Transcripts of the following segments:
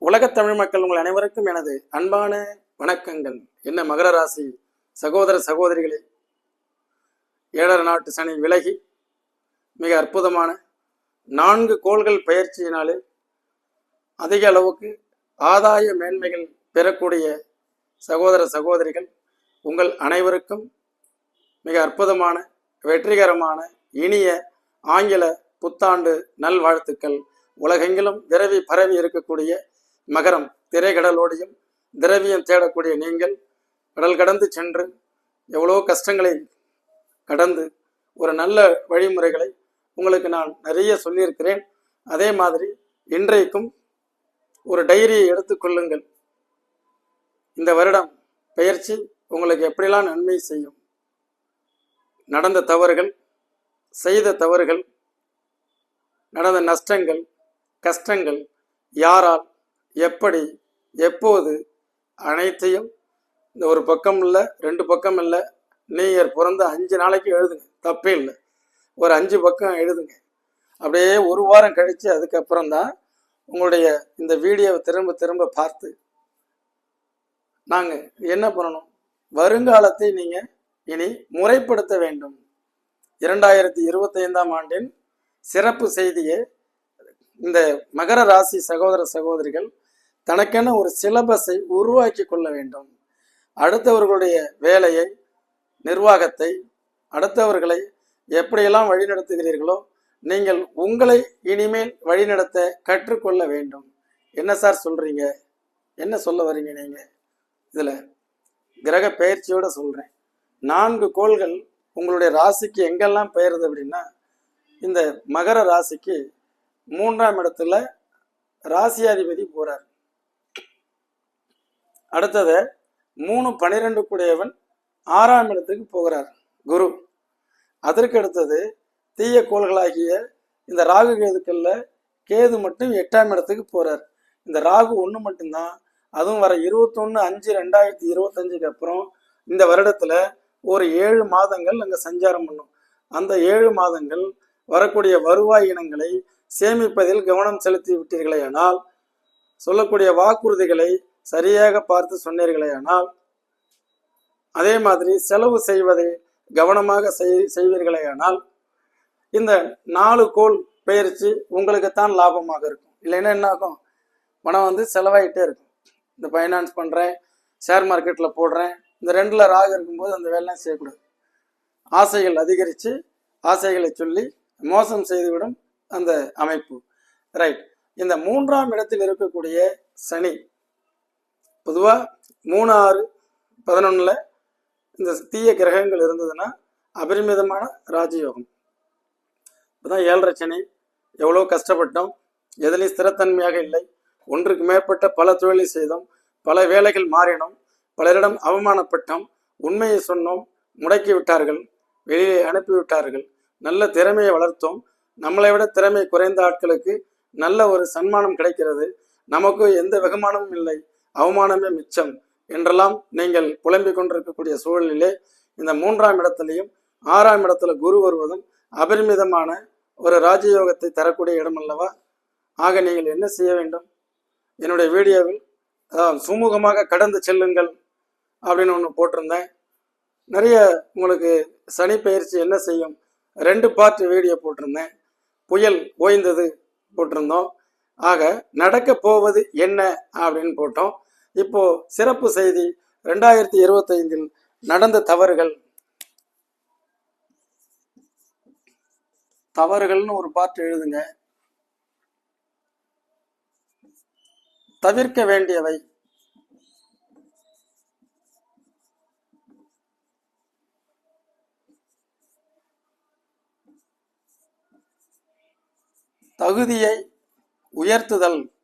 உலகத் தமிழ் மக்கள் உங்கள் அனைவருக்கும் எனது அன்பான வணக்கங்கள். என்ன மகர ராசி சகோதர சகோதரிகளே? ஏழரை நாட்டு சனி விலகி மிக அற்புதமான நான்கு கோள்கள் பயிற்சியினாலே அதிக அளவுக்கு ஆதாய மேன்மைகள் பெறக்கூடிய சகோதர சகோதரிகள் உங்கள் அனைவருக்கும் மிக அற்புதமான வெற்றிகரமான இனிய ஆங்கில புத்தாண்டு நல்வாழ்த்துக்கள். உலகெங்கிலும் விரவி பரவி இருக்கக்கூடிய மகரம் திரைகடலோடையும் திரவியம் தேடக்கூடிய நீங்கள் கடல் கடந்து சென்று எவ்வளோ கஷ்டங்களை கடந்து ஒரு நல்ல வழிமுறைகளை உங்களுக்கு நான் நிறைய சொல்லியிருக்கிறேன். அதே மாதிரி இன்றைக்கும் ஒரு டைரியை எடுத்துக்கொள்ளுங்கள் இந்த வருடம் பயிற்சி உங்களுக்கு எப்படிலாம் நன்மை செய்யும்? நடந்த தவறுகள் செய்த தவறுகள் நடந்த நஷ்டங்கள் கஷ்டங்கள் யாரால் எப்படி எப்போது அனைத்தையும் இந்த ஒரு பக்கம் இல்லை ரெண்டு பக்கம் இல்லை நீயர் பிறந்த அஞ்சு நாளைக்கு எழுதுங்க தப்பே இல்லை. ஒரு அஞ்சு பக்கம் எழுதுங்க. அப்படியே ஒரு வாரம் கழித்து அதுக்கப்புறம் தான் உங்களுடைய இந்த வீடியோவை திரும்ப திரும்ப பார்த்து நாங்கள் என்ன பண்ணணும்? வருங்காலத்தை நீங்கள் இனி முறைப்படுத்த வேண்டும். இரண்டாயிரத்தி இருபத்தைந்தாம் ஆண்டின் சிறப்பு செய்தியை இந்த மகர ராசி சகோதர சகோதரிகள் தனக்கென ஒரு சிலபஸை உருவாக்கி கொள்ள வேண்டும். அடுத்தவர்களுடைய வேலையை நிர்வாகத்தை அடுத்தவர்களை எப்படியெல்லாம் வழிநடத்துகிறீர்களோ நீங்கள் உங்களை இனிமேல் வழிநடத்த கற்றுக்கொள்ள வேண்டும். என்ன சார் சொல்றீங்க? என்ன சொல்ல வர்றீங்க நீங்க? இதுல கிரக பயிற்சியோட சொல்றேன். நான்கு கோள்கள் உங்களுடைய ராசிக்கு எங்கெல்லாம் பெயருது அப்படின்னா இந்த மகர ராசிக்கு மூன்றாம் இடத்துல ராசியாதிபதி போகிறார் அடுத்தது மூணு பனிரெண்டு கூடியவன் ஆறாம் இடத்துக்கு போகிறார் குரு. அதற்கு அடுத்தது தீய கோள்களாகிய இந்த ராகு கேதுக்கள்ல கேது மட்டும் எட்டாம் இடத்துக்கு போறார். இந்த ராகு ஒன்று மட்டும்தான் அதுவும் வர இருபத்தொன்று அஞ்சு ரெண்டாயிரத்தி இருபத்தஞ்சுக்கு அப்புறம் இந்த வருடத்துல ஒரு ஏழு மாதங்கள் அங்கே சஞ்சாரம் பண்ணும். அந்த ஏழு மாதங்கள் வரக்கூடிய வருவாய் இனங்களை சேமிப்பதில் கவனம் செலுத்தி விட்டீர்களே ஆனால் சொல்லக்கூடிய வாக்குறுதிகளை சரியாக பார்த்து சொன்னீர்களே ஆனால் அதே மாதிரி செலவு செய்வதை கவனமாக செய் செய்வீர்களே ஆனால் இந்த நாலு கோல் பயிற்சி உங்களுக்குத்தான் லாபமாக இருக்கும். இல்லைன்னா என்ன ஆகும்? பணம் வந்து செலவாயிட்டே இருக்கும். இந்த ஃபைனான்ஸ் பண்ணுறேன் ஷேர் மார்க்கெட்டில் போடுறேன் இந்த ரெண்டில் ராக இருக்கும்போது அந்த வேலைலாம் செய்யக்கூடாது. ஆசைகள் அதிகரித்து ஆசைகளை சொல்லி மோசம் செய்துவிடும் அந்த அமைப்பு. ரைட் இந்த மூன்றாம் இடத்தில் இருக்கக்கூடிய சனி பொதுவாக மூணு ஆறு பதினொன்றில் இந்த தீய கிரகங்கள் இருந்ததுன்னா அபரிமிதமான ராஜயோகம். இப்போதான் ஏழரை சனி எவ்வளோ கஷ்டப்பட்டோம் எதுலேயும் ஸ்திரத்தன்மையாக இல்லை ஒன்றுக்கு மேற்பட்ட பல தொழிலை செய்தோம் பல வேலைகள் மாறினோம் பலரிடம் அவமானப்பட்டோம் உண்மையை சொன்னோம் முடக்கி விட்டார்கள் வெளியே அனுப்பிவிட்டார்கள் நல்ல திறமையை வளர்த்தோம் நம்மளை விட திறமை குறைந்த ஆட்களுக்கு நல்ல ஒரு சன்மானம் கிடைக்கிறது நமக்கு எந்த வெகுமானமும் இல்லை அவமானமே மிச்சம் என்றெல்லாம் நீங்கள் புலம்பிக் கொண்டிருக்கக்கூடிய சூழலிலே இந்த மூன்றாம் இடத்திலையும் ஆறாம் இடத்துல குரு வருவதும் அபரிமிதமான ஒரு ராஜயோகத்தை தரக்கூடிய இடம் அல்லவா ஆக நீங்கள் என்ன செய்ய வேண்டும்? என்னுடைய வீடியோவில் அதாவது சுமூகமாக கடந்து செல்லுங்கள் அப்படின்னு ஒன்று போட்டிருந்தேன். நிறைய உங்களுக்கு சனி பயிற்சி என்ன செய்யும்? ரெண்டு பார்ட் வீடியோ போட்டிருந்தேன். புயல் ஓய்ந்தது போட்டிருந்தோம். ஆக நடக்க போவது என்ன அப்படின்னு போட்டோம். இப்போ சிறப்பு செய்தி ரெண்டாயிரத்தி இருபத்தைந்தில் நடந்த தவறுகள். தவறுகள்னு ஒரு பார்ட் எழுதுங்க. தவிர்க்க வேண்டியவை. தகுதியை உயர்த்துதல்.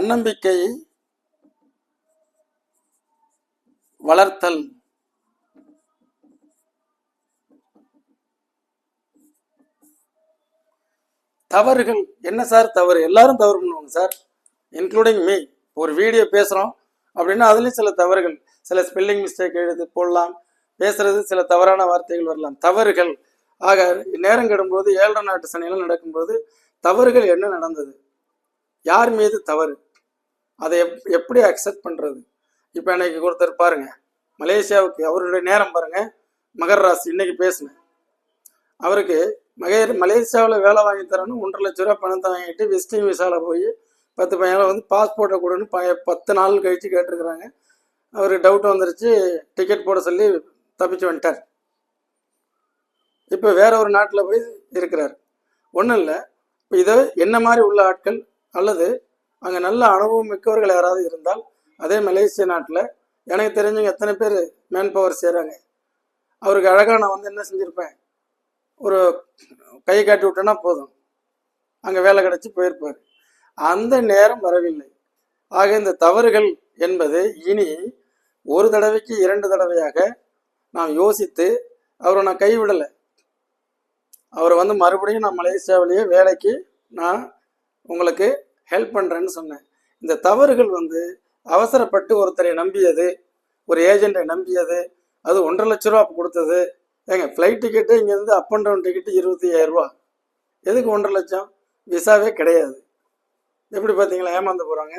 தன்னம்பிக்கையை வளர்த்தல். தவறுகள் என்ன சார் தவறு? எல்லாரும் தவறு பண்ணுவாங்க சார். இன்க்ளூடிங் மீ ஒரு வீடியோ பேசுகிறோம் அப்படின்னா அதுலேயும் சில தவறுகள். சில ஸ்பெல்லிங் மிஸ்டேக் எழுதி போடலாம். பேசுறது சில தவறான வார்த்தைகள் வரலாம். தவறுகள். ஆக நேரம் கெடும்போது ஏழரை நாட்டு சனியெல்லாம் நடக்கும்போது தவறுகள் என்ன நடந்தது? யார் மீது தவறு? அதை எப் எப்படி அக்செப்ட் பண்ணுறது இப்போ இன்னைக்கு ஒருத்தர் பாருங்கள் மலேசியாவுக்கு அவருடைய நேரம் பாருங்கள் மகர் ராசி இன்னைக்கு பேசினேன். அவருக்கு மகேர் மலேசியாவில் வேலை வாங்கி தரணும் ஒன்றரை லட்ச ரூபா பணத்தை வாங்கிட்டு விசிட்டிங் விசாவில் போய் பத்து பையனை வந்து பாஸ்போர்ட்டை கொடுன்னு ப பத்து நாள் கழித்து கேட்டிருக்கிறாங்க. அவருக்கு டவுட் வந்துருச்சு டிக்கெட் போட சொல்லி தப்பிச்சு வந்துட்டார். இப்போ வேற ஒரு நாட்டில் போய் இருக்கிறார். ஒன்றும் இல்லை இப்போ இதை என்ன மாதிரி உள்ள ஆட்கள் அல்லது அங்கே நல்ல அனுபவம் மிக்கவர்கள் யாராவது இருந்தால் அதே மலேசிய நாட்டில் எனக்கு தெரிஞ்சவங்க எத்தனை பேர் மேன் பவர் செய்கிறாங்க அவருக்கு அழகாக நான் வந்து என்ன செஞ்சுருப்பேன்? ஒரு கை காட்டி விட்டேன்னா போதும். அங்கே வேலை கிடச்சி போயிருப்பார். அந்த நேரம் வரவில்லை. ஆக இந்த தவறுகள் என்பது இனி ஒரு தடவைக்கு இரண்டு தடவையாக நாம் யோசித்து அவரை நான் கைவிடலை. அவரை வந்து மறுபடியும் நான் மலேசியாவிலேயே வேலைக்கு நான் உங்களுக்கு ஹெல்ப் பண்ணுறேன்னு சொன்னேன். இந்த தவறுகள் வந்து அவசரப்பட்டு ஒருத்தரை நம்பியது ஒரு ஏஜென்ட்டை நம்பியது அது ஒன்றரை லட்ச ரூபா கொடுத்தது. ஏங்க ஃப்ளைட் டிக்கெட்டு இங்கேருந்து அப் அண்ட் டவுன் டிக்கெட்டு இருபத்தி ஐயாயிரரூபா எதுக்கு ஒன்றரை லட்சம்? விசாவே கிடையாது. எப்படி பார்த்தீங்களா ஏமாந்து போகிறாங்க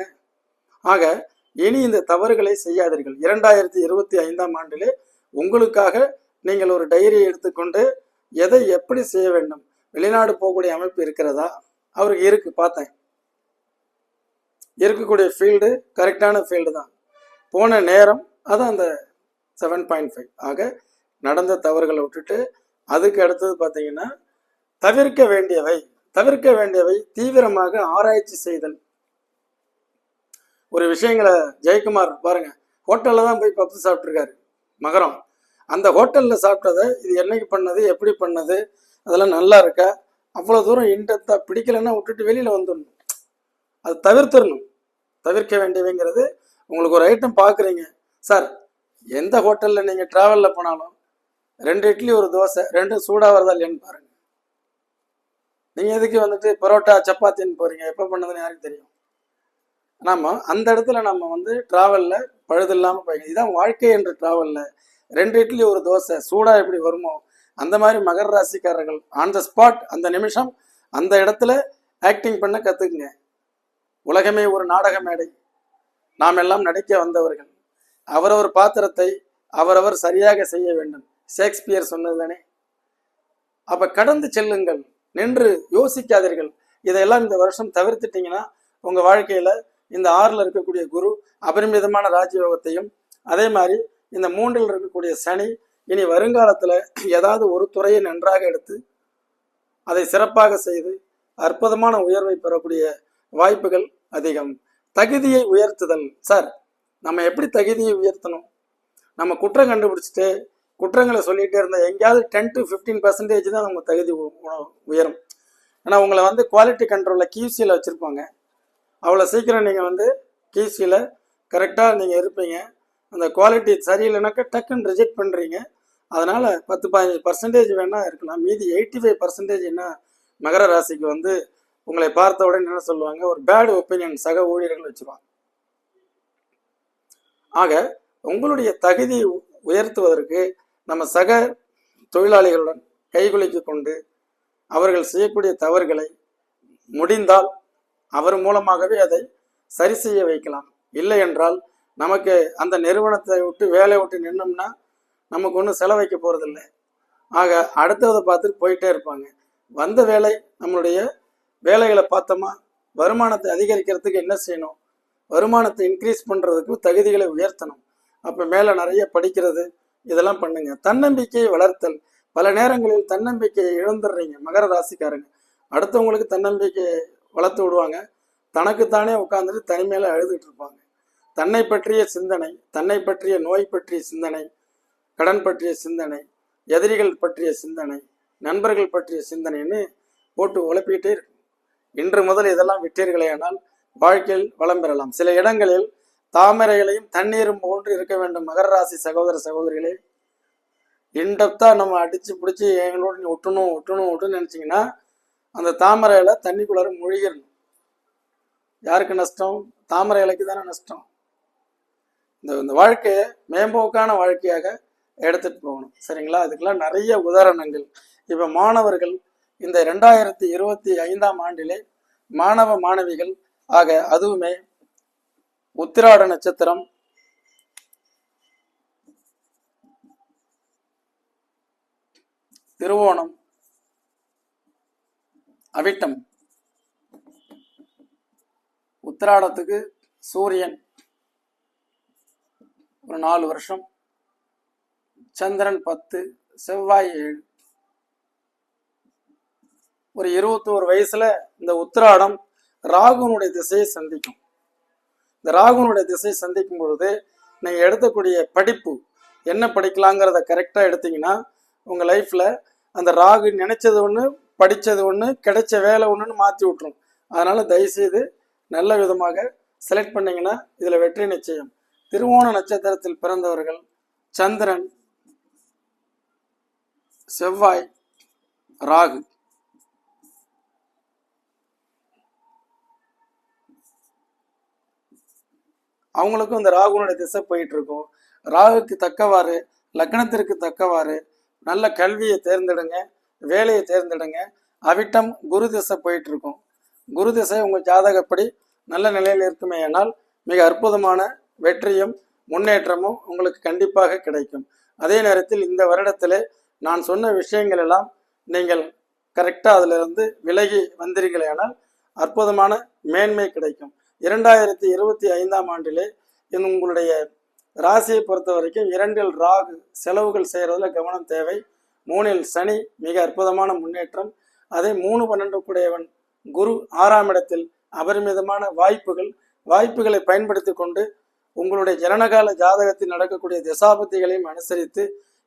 ஆக இனி இந்த தவறுகளை செய்யாதீர்கள். இரண்டாயிரத்தி இருபத்தி ஐந்தாம் ஆண்டிலே உங்களுக்காக நீங்கள் ஒரு டைரியை எடுத்துக்கொண்டு எதை எப்படி செய்ய வேண்டும்? வெளிநாடு போகக்கூடிய அமைப்பு இருக்கிறதா? அவருக்கு இருக்குது பார்த்தேன். இருக்கக்கூடிய ஃபீல்டு கரெக்டான ஃபீல்டு தான். போன நேரம் அதான் அந்த செவன் பாயிண்ட் ஃபைவ் ஆக நடந்த தவறுகளை விட்டுட்டு அதுக்கு அடுத்தது பார்த்தீங்கன்னா தவிர்க்க வேண்டியவை தவிர்க்க வேண்டியவை தீவிரமாக ஆராய்ச்சி செய்தல். ஒரு விஷயங்களை ஜெயக்குமார் பாருங்க ஹோட்டலில் தான் போய் பப்ஸ் சாப்பிட்ருக்காரு மகரம். அந்த ஹோட்டலில் சாப்பிட்டதை இது என்னைக்கு பண்ணது எப்படி பண்ணது அதெல்லாம் நல்லா இருக்கா? அவ்வளோ தூரம் இன்டெப்த்தாக பிடிக்கலைன்னா விட்டுட்டு வெளியில் வந்துடணும். அது தவிர்த்துடணும் தவிர்க்க வேண்டியவைங்கிறது உங்களுக்கு ஒரு ஐட்டம் பார்க்குறீங்க சார் எந்த ஹோட்டலில் நீங்கள் ட்ராவலில் போனாலும் ரெண்டு இட்லி ஒரு தோசை ரெண்டும் சூடாக வருதா இல்லையான்னு பாருங்கள் நீங்கள் எதுக்கு வந்துட்டு பரோட்டா சப்பாத்தின்னு போகிறீங்க எப்போ பண்ணதுன்னு யாருக்கு தெரியும்? நாம் அந்த இடத்துல நம்ம வந்து ட்ராவலில் பழுது இல்லாமல் போய் இதுதான் வாழ்க்கை என்ற ட்ராவலில் ரெண்டு இட்லி ஒரு தோசை சூடாக எப்படி வருமோ அந்த மாதிரி மகர ராசிக்காரர்கள் ஆன் த ஸ்பாட் அந்த நிமிஷம் அந்த இடத்துல ஆக்டிங் பண்ண கற்றுக்குங்க உலகமே ஒரு நாடக மேடை. நாம் எல்லாம் நடிக்க வந்தவர்கள். அவரவர் பாத்திரத்தை அவரவர் சரியாக செய்ய வேண்டும். ஷேக்ஸ்பியர் சொன்னது தானே அப்ப கடந்து செல்லுங்கள். நின்று யோசிக்காதீர்கள். இதையெல்லாம் இந்த வருஷம் தவிர்த்துட்டீங்கன்னா உங்க வாழ்க்கையில இந்த ஆறுல இருக்கக்கூடிய குரு அபரிமிதமான ராஜயோகத்தையும் அதே மாதிரி இந்த மூன்றில் இருக்கக்கூடிய சனி இனி வருங்காலத்துல ஏதாவது ஒரு துறையை நன்றாக எடுத்து அதை சிறப்பாக செய்து அற்புதமான உயர்வை பெறக்கூடிய வாய்ப்புகள் அதிகம். தகுதியை உயர்த்துதல். சார் நம்ம எப்படி தகுதியை உயர்த்தணும்? நம்ம குற்றம் கண்டுபிடிச்சிட்டு குற்றங்களை சொல்லிகிட்டே இருந்தால் எங்கேயாவது டென் டு ஃபிஃப்டீன் பர்சன்டேஜ் தான் நம்ம தகுதி உ- உயரும். ஏன்னா உங்களை வந்து குவாலிட்டி கண்ட்ரோலில் கியூசியில் வச்சுருப்பாங்க. அவ்வளோ சீக்கிரம் நீங்கள் வந்து கியூசியில் கரெக்டாக நீங்கள் இருப்பீங்க. அந்த குவாலிட்டி சரியில்லைனாக்கா டக்குன்னு ரிஜெக்ட் பண்ணுறீங்க அதனால் பத்து பதினஞ்சு பர்சன்டேஜ் வேணால் இருக்கலாம். மீதி எயிட்டி ஃபைவ் பர்சன்டேஜ் என்ன மகர ராசிக்கு வந்து உங்களை பார்த்த உடனே என்ன சொல்லுவாங்க? ஒரு பேட் ஒப்பீனியன் சக ஊழியர்கள் வச்சுருவாங்க. ஆக உங்களுடைய தகுதியை உ- உயர்த்துவதற்கு நம்ம சக தொழிலாளிகளுடன் கைகுலுக்கி கொண்டு அவர்கள் செய்யக்கூடிய தவறுகளை முடிந்தால் அவர் மூலமாகவே அதை சரி செய்ய வைக்கலாம். இல்லை என்றால் நமக்கு அந்த நிறுவனத்தை விட்டு வேலையை விட்டு நின்னோம்னா நமக்கு ஒன்றும் செலவைக்க போகிறதில்ல ஆக அடுத்ததை பார்த்துட்டு போயிட்டே இருப்பாங்க. வந்த வேலை நம்மளுடைய வேலைகளை பார்த்தோமா? வருமானத்தை அதிகரிக்கிறதுக்கு என்ன செய்யணும்? வருமானத்தை இன்க்ரீஸ் பண்ணுறதுக்கு தகுதிகளை உயர்த்தணும். அப்போ மேலே நிறைய படிக்கிறது இதெல்லாம் பண்ணுங்க. தன்னம்பிக்கையை வளர்த்தல். பல நேரங்களில் தன்னம்பிக்கையை இழந்துடுறீங்க மகர ராசிக்காரங்க. அடுத்தவங்களுக்கு தன்னம்பிக்கையை வளர்த்து விடுவாங்க. தனக்குத்தானே உட்காந்துட்டு தனிமையில் அழுதுகிட்டு இருப்பாங்க. தன்னை பற்றிய சிந்தனை தன்னை பற்றிய நோய் பற்றிய சிந்தனை கடன் பற்றிய சிந்தனை எதிரிகள் பற்றிய சிந்தனை நண்பர்கள் பற்றிய சிந்தனைன்னு போட்டு உழப்பிக்கிட்டே இருக்கும் இன்று முதல் இதெல்லாம் விட்டீர்களேயானால் வாழ்க்கையில் வளம் பெறலாம். சில இடங்களில் தாமரைகளையும் தண்ணீரும் போன்று இருக்க வேண்டும். மகர ராசி சகோதர சகோதரிகளே இன்டெப்தா நம்ம அடிச்சு பிடிச்சி எங்களோட நீ ஒட்டணும் ஒட்டணும் ஒட்டுன்னு நினச்சிங்கன்னா அந்த தாமரை இலை தண்ணிக்குள்ளார மூழ்கிடணும். யாருக்கு நஷ்டம்? தாமரை இலைக்கு தானே நஷ்டம். இந்த இந்த வாழ்க்கையை மேம்போக்கான வாழ்க்கையாக எடுத்துட்டு போகணும். சரிங்களா? அதுக்கெல்லாம் நிறைய உதாரணங்கள். இப்போ மாணவர்கள் இந்த ரெண்டாயிரத்தி இருபத்தி ஐந்தாம் ஆண்டிலே மாணவ மாணவிகள் ஆக அதுவுமே உத்திராட நட்சத்திரம். திருவோணம். அவிட்டம். உத்திராடத்துக்கு சூரியன் ஒரு நாலு வருஷம். சந்திரன் பத்து செவ்வாய் ஏழு. ஒரு இருபத்தோரு வயசுல இந்த உத்திராடம் ராகுனுடைய திசையை சந்திக்கும். இந்த ராகுனுடைய திசையை சந்திக்கும் பொழுது நீங்கள் எடுக்கக்கூடிய படிப்பு என்ன படிக்கலாங்கிறத கரெக்டாக எடுத்தீங்கன்னா உங்கள் லைஃப்பில் அந்த ராகு நினைச்சது ஒன்று படித்தது ஒன்று கிடைச்ச வேலை ஒன்றுன்னு மாற்றி விட்ரும் அதனால் தயவுசெய்து நல்ல விதமாக செலக்ட் பண்ணிங்கன்னா இதில் வெற்றி நிச்சயம். திருவோண நட்சத்திரத்தில் பிறந்தவர்கள் சந்திரன் செவ்வாய் ராகு. அவங்களுக்கும் இந்த ராகுனுடைய திசை போயிட்டு இருக்கும் ராகுக்கு தக்கவாறு லக்னத்திற்கு தக்கவாறு நல்ல கல்வியை தேர்ந்தெடுங்க வேலையை தேர்ந்தெடுங்க. அவிட்டம் குரு திசை போயிட்டு இருக்கும் குரு திசை உங்கள் ஜாதகப்படி நல்ல நிலையில் இருக்குமே ஆனால் மிக அற்புதமான வெற்றியும் முன்னேற்றமும் உங்களுக்கு கண்டிப்பாக கிடைக்கும். அதே நேரத்தில் இந்த வருடத்திலே நான் சொன்ன விஷயங்கள் எல்லாம் நீங்கள் கரெக்டாக அதிலிருந்து விலகி விலகி வந்தீர்களேனால் அற்புதமான மேன்மை கிடைக்கும். இரண்டாயிரத்தி இருபத்தி ஐந்தாம் ஆண்டிலே உங்களுடைய ராசியை பொறுத்த வரைக்கும் இரண்டில் ராகு செலவுகள் செய்கிறதுல கவனம் தேவை. மூணில் சனி மிக அற்புதமான முன்னேற்றம். அதே மூணு பன்னெண்டு கூடையவன் குரு ஆறாம் இடத்தில் அபரிமிதமான வாய்ப்புகள். வாய்ப்புகளை பயன்படுத்தி கொண்டு உங்களுடைய ஜனனகால ஜாதகத்தில் நடக்கக்கூடிய திசாபத்திகளையும் அனுசரித்து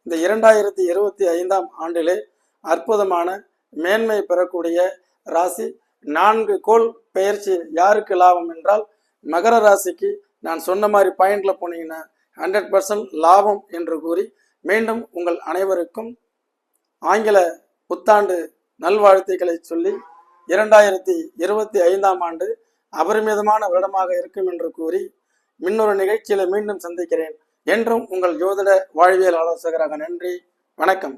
இந்த இரண்டாயிரத்தி இருபத்தி ஐந்தாம் ஆண்டிலே அற்புதமான மேன்மை பெறக்கூடிய ராசி. நான்கு கோள் பெயர்ச்சி யாருக்கு லாபம் என்றால் மகர ராசிக்கு நான் சொன்ன மாதிரி பாயிண்ட்ல போனீங்கன்னா ஹண்ட்ரட் பர்சன்ட் லாபம் என்று கூறி மீண்டும் உங்கள் அனைவருக்கும் ஆங்கில புத்தாண்டு நல்வாழ்த்துக்களை சொல்லி இரண்டாயிரத்தி இருபத்தி ஐந்தாம் ஆண்டு அபரிமிதமான வருடமாக இருக்கும் என்று கூறி இன்னொரு நிகழ்ச்சியில மீண்டும் சந்திக்கிறேன். என்றும் உங்கள் ஜோதிட வாழ்வியல் ஆலோசகராக நன்றி வணக்கம்.